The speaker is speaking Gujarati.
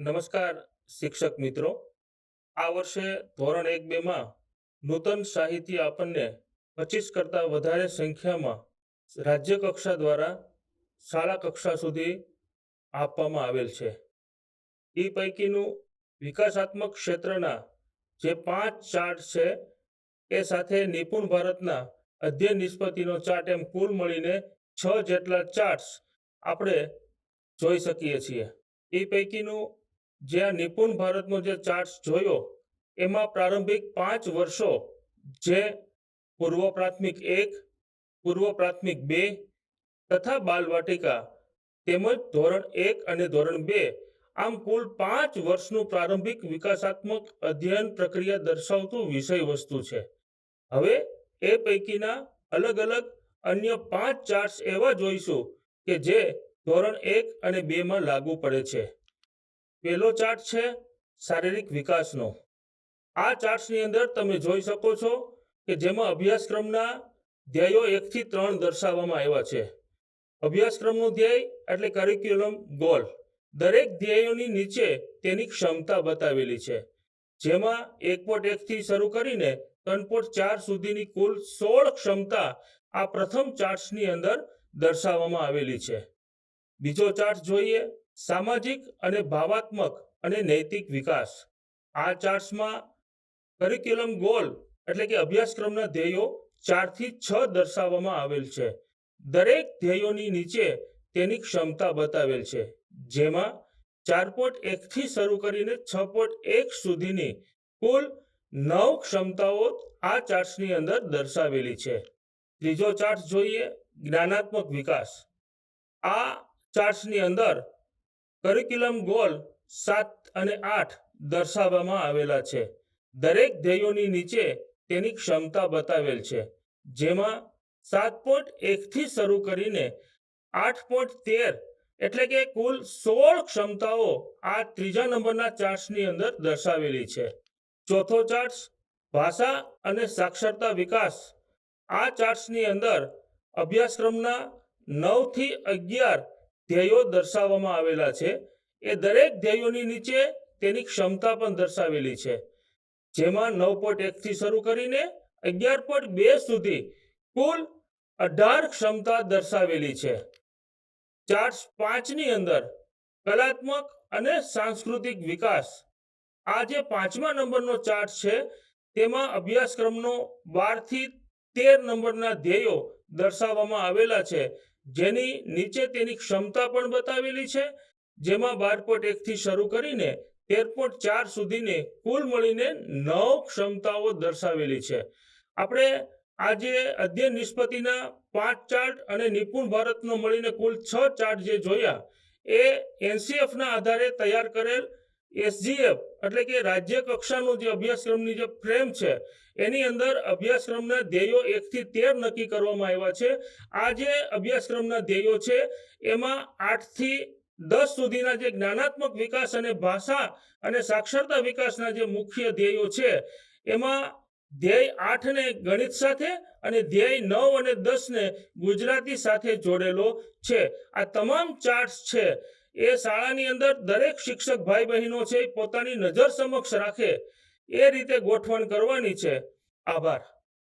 નમસ્કાર, શિક્ષક મિત્રો. આ વર્ષે ધોરણ એક બેમાં નૂતન સાહિત્ય આપણને પચીસ કરતાં વધારે સંખ્યામાં રાજ્ય કક્ષા દ્વારા શાળા કક્ષા સુધી આપવામાં આવેલ છે. એ પૈકીનું વિકાસાત્મક ક્ષેત્રના જે પાંચ ચાર્ટ છે, એ સાથે નિપુણ ભારતના અધ્યયન નિષ્પતિનો ચાર્ટ એમ કુલ મળીને છ જેટલા ચાર્ટ્સ આપણે જોઈ શકીએ છીએ. એ પૈકીનું જે આ નિપુણ ભારતનો જે ચાર્ટ જોયો, એમાં પ્રારંભિક પાંચ વર્ષો જે પૂર્વ પ્રાથમિક એક, પૂર્વ પ્રાથમિક બે તથા બાલવાટિકા તેમજ ધોરણ એક અને ધોરણ બે, આમ કુલ પાંચ વર્ષનું પ્રારંભિક વિકાસાત્મક અધ્યયન પ્રક્રિયા દર્શાવતું વિષય વસ્તુ છે. હવે એ પૈકીના અલગ અલગ અન્ય પાંચ ચાર્ટ્સ એવા જોઈશું કે જે ધોરણ એક અને બે માં લાગુ પડે છે. પહેલો ચાર્ટ છે શારીરિક વિકાસનો. આ ચાર્ટ્સની અંદર તમે જોઈ શકો છો કે જેમાં અભ્યાસક્રમના ધ્યેયો એકથી ત્રણ દર્શાવવામાં આવ્યા છે. અભ્યાસક્રમનું ધ્યેય એટલે કરિક્યુલમ ગોલ દરેક ધ્યેયોની નીચે તેની ક્ષમતા બતાવેલી છે. જેમાં એક પોઈન્ટ એકથી શરૂ કરીને ત્રણ પોઈન્ટ ચાર સુધીની કુલ સોળ ક્ષમતા આ પ્રથમ ચાર્ટ્સની અંદર દર્શાવવામાં આવેલી છે. બીજો ચાર્ટ જોઈએ સામાજિક અને ભાવાત્મક અને નૈતિક વિકાસ. આ ચાર્ટ્સમાં કરિક્યુલમ ગોલ એટલે કે અભ્યાસક્રમના ધ્યેયો ચારથી છ દર્શાવવામાં આવેલ છે. દરેક ધ્યેયોની નીચે તેની ક્ષમતા બતાવેલ છે. જેમાં ચાર પોઈન્ટ એકથી શરૂ કરીને છ પોઈન્ટ એક સુધીની કુલ નવ ક્ષમતાઓ આ ચાર્ટ્સની અંદર દર્શાવેલી છે. ત્રીજો ચાર્ટ જોઈએ, જ્ઞાનાત્મક વિકાસ. આ ચાર્ટ્સની અંદર કરિક્યુલમ ગોલ સાત અને આઠ દર્શાવવામાં આવેલા છે. દરેક ધ્યેયોની નીચે તેની ક્ષમતા બતાવેલ છે, જેમાં સાત પોઈન્ટ એકથી શરૂ કરીને આઠ પોઈન્ટ તેર એટલે કે કુલ સોળ ક્ષમતાઓ આ ત્રીજા નંબરના ચાર્ટ્સની અંદર દર્શાવેલી છે. ચોથો ચાર્ટ્સ ભાષા અને સાક્ષરતા વિકાસ. આ ચાર્ટ્સની અંદર અભ્યાસક્રમના નવથી અગિયાર ધ્યેયો દર્શાવવામાં આવેલા છે. એ દરેક ધ્યેયોની નીચે તેની ક્ષમતા પણ દર્શાવેલી છે. જેમાં નવ પોઈન્ટ એકથી શરૂ કરીને અગિયાર પોઈન્ટ બે સુધી કુલ અઢાર ક્ષમતા દર્શાવેલી છે. ચાર્ટ્સ પાંચની અંદર કલાત્મક અને સાંસ્કૃતિક વિકાસ. આ જે પાંચમા નંબરનો ચાર્ટ છે, તેમાં અભ્યાસક્રમનો બારથી તેર નંબરના ધ્યેયો દર્શાવવામાં આવેલા છે. જેની નીચે તેની ક્ષમતા પણ બતાવેલી છે, જેમાં બાર પોઈન્ટ એકથી શરૂ કરીને તેર પોઈન્ટ ચાર સુધીની કુલ મળીને નવ ક્ષમતાઓ દર્શાવેલી છે. આપણે આજે અધ્યયન નિષ્પત્તિના પાંચ ચાર્ટ અને નિપુણ ભારતનો મળીને કુલ છ ચાર્ટ જે જોયા, એ એનસીએફના આધારે તૈયાર કરેલ એસજીએફ એટલે કે રાજ્ય કક્ષાનો જે અભ્યાસક્રમની જે ફ્રેમ છે, એની અંદર અભ્યાસક્રમના ધ્યેયો એકથી તેર નક્કી કરવામાં આવ્યા છે. આ જે અભ્યાસક્રમના ધ્યેયો છે, એમાં આઠથી દસ સુધીના જે જ્ઞાનાત્મક વિકાસ અને ભાષા અને સાક્ષરતા વિકાસના જે મુખ્ય ધ્યેયો છે, એમાં ધ્યેય આઠને ગણિત સાથે અને ધ્યેય નવ અને દસને ગુજરાતી સાથે જોડેલો છે. આ તમામ ચાર્ટ્સ છે એ શાળાની અંદર દરેક શિક્ષક ભાઈ બહેનો છે પોતાની નજર સમક્ષ રાખે. એ રીતે ગોઠવણ કરવાની છે. આભાર.